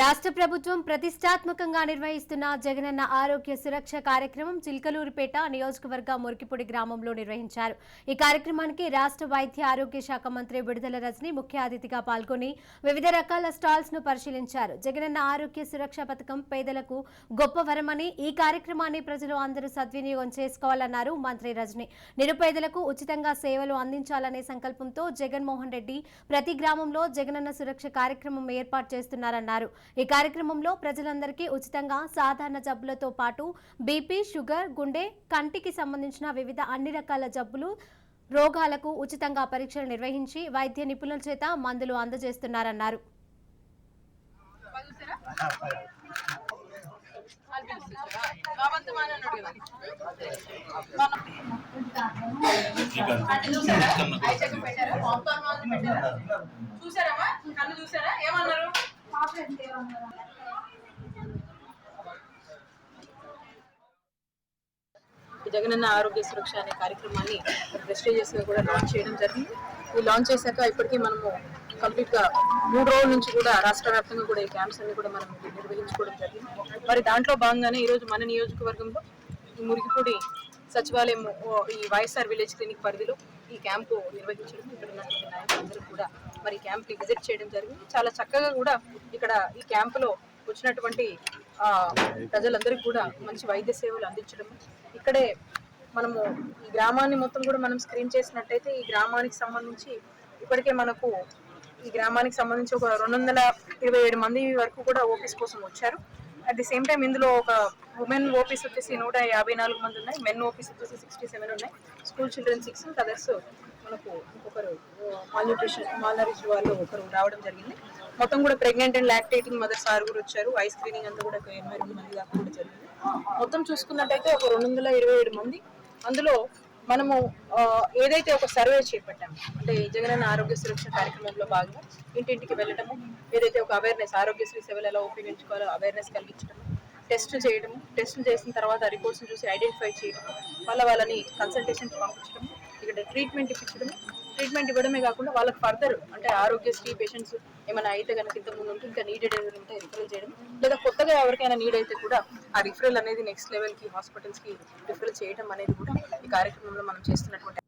రాష్ట్ర ప్రభుత్వం ప్రతిష్టాత్మకంగా నిర్వహిస్తున్న జగనన్న ఆరోగ్య సురక్ష కార్యక్రమం చిల్కలూరుపేట నియోజకవర్గ మురికిపొడి గ్రామంలో నిర్వహించారు. ఈ కార్యక్రమానికి రాష్ట్ర వైద్య ఆరోగ్య శాఖ మంత్రి విడుదల రజని ముఖ్య అతిథిగా పాల్గొని వివిధ రకాల స్టాల్స్ను పరిశీలించారు. జగనన్న ఆరోగ్య సురక్ష పథకం పేదలకు గొప్ప వరమని ఈ కార్యక్రమాన్ని ప్రజలు అందరూ సద్వినియోగం చేసుకోవాలన్నారు మంత్రి రజని. నిరుపేదలకు ఉచితంగా సేవలు అందించాలనే సంకల్పంతో జగన్మోహన్ రెడ్డి ప్రతి గ్రామంలో జగనన్న సురక్ష కార్యక్రమం ఏర్పాటు చేస్తున్నారన్నారు. ఈ కార్యక్రమంలో ప్రజలందరికీ ఉచితంగా సాధారణ జబ్బులతో పాటు బీపీ షుగర్ గుండె కంటికి సంబంధించిన వివిధ అన్ని రకాల జబ్బులు రోగాలకు ఉచితంగా పరీక్షలు నిర్వహించి వైద్య నిపుణుల చేత మందులు అందజేస్తున్నారన్నారు. చూసారమ్మా కన్ను చూసారా? ఏమన్నారు? జగనన్న ఆరోగ్య సురక్ష అనే కార్యక్రమాన్ని ప్రెస్టేజియస్గా కూడా లాంచ్ చేయడం జరిగింది. ఈ లాంచ్ చేశాక ఇప్పటికీ మనము కంప్లీట్గా మూడు రోజుల నుంచి కూడా రాష్ట్ర వ్యాప్తంగా కూడా ఈ క్యాంప్స్ అన్ని కూడా మనం నిర్వహించుకోవడం జరిగింది. మరి దాంట్లో భాగంగానే ఈ రోజు మన నియోజకవర్గంలో ఈ మురికిపూడి సచివాలయం ఈ వైఎస్ఆర్ విలేజ్ క్లినిక్ పరిధిలో ఈ క్యాంపు నిర్వహించడం ఇక్కడ ఉన్నటువంటి నాయకులందరూ కూడా మరి ఈ క్యాంప్ని విజిట్ చేయడం జరిగింది. చాలా చక్కగా కూడా ఇక్కడ ఈ క్యాంపులో వచ్చినటువంటి ఆ, ప్రజలందరికీ కూడా మంచి వైద్య సేవలు అందించడం. ఇక్కడే మనము ఈ గ్రామాన్ని మొత్తం కూడా మనం స్క్రీన్ చేసినట్టయితే ఈ గ్రామానికి సంబంధించి ఇప్పటికే మనకు ఈ గ్రామానికి సంబంధించి ఒక రెండు వందల ఇరవై ఏడు మంది వరకు కూడా ఓపీస్ కోసం వచ్చారు. అట్ ది సేమ్ టైం ఇందులో ఒక ఉమెన్ ఓపీస్ వచ్చేసి నూట యాభై నాలుగు మంది ఉన్నాయి. మెన్ ఓపీస్ వచ్చేసి సిక్స్టీ సెవెన్ ఉన్నాయి స్కూల్ చిల్డ్రన్ సిక్స్ అదర్స్ మనకు ఒకరు మాల్ న్యూట్రిషన్ మాల్ నరిజ్ వాళ్ళు ఒకరు రావడం జరిగింది. మొత్తం కూడా ప్రెగ్నెంట్ అండ్ లాక్టేటింగ్ మదర్స్ ఆరుగురు వచ్చారు. ఐ స్క్రీనింగ్ అంతా కూడా ఒక ఎనభై రెండు మంది దాకా కూడా జరిగింది. మొత్తం చూసుకున్నట్టయితే ఒక రెండు వందల ఇరవై ఏడు మంది. అందులో మనము ఏదైతే ఒక సర్వే చేపట్టాము అంటే ఈ జగనన్న ఆరోగ్య సురక్ష కార్యక్రమంలో భాగంగా ఇంటింటికి వెళ్ళటము ఏదైతే ఒక అవేర్నెస్ ఆరోగ్యశ్రీ సేవలు ఎలా ఉపయోగించుకోవాలో అవేర్నెస్ కలిగించడము టెస్ట్ చేయడము టెస్టులు చేసిన తర్వాత రిపోర్ట్స్ని చూసి ఐడెంటిఫై చేయడం వాళ్ళ వాళ్ళని కన్సల్టేషన్కి పంపించడం ఇక్కడ ట్రీట్మెంట్ ఇప్పించడం ట్రీట్మెంట్ ఇవ్వడమే కాకుండా వాళ్ళకి ఫర్దర్ అంటే ఆరోగ్యశ్రీ పేషెంట్స్ ఏమైనా అయితే కనుక ఇంత ముందు ఉంటే ఇంకా నీడెడ్ ఏదైనా ఉంటే రిఫరల్ చేయడం లేదా కొత్తగా ఎవరికైనా నీడ్ అయితే కూడా ఆ రిఫరల్ అనేది నెక్స్ట్ లెవెల్కి హాస్పిటల్స్కి రిఫరల్ చేయడం అనేది కూడా ఈ కార్యక్రమంలో మనం చేస్తున్నటువంటి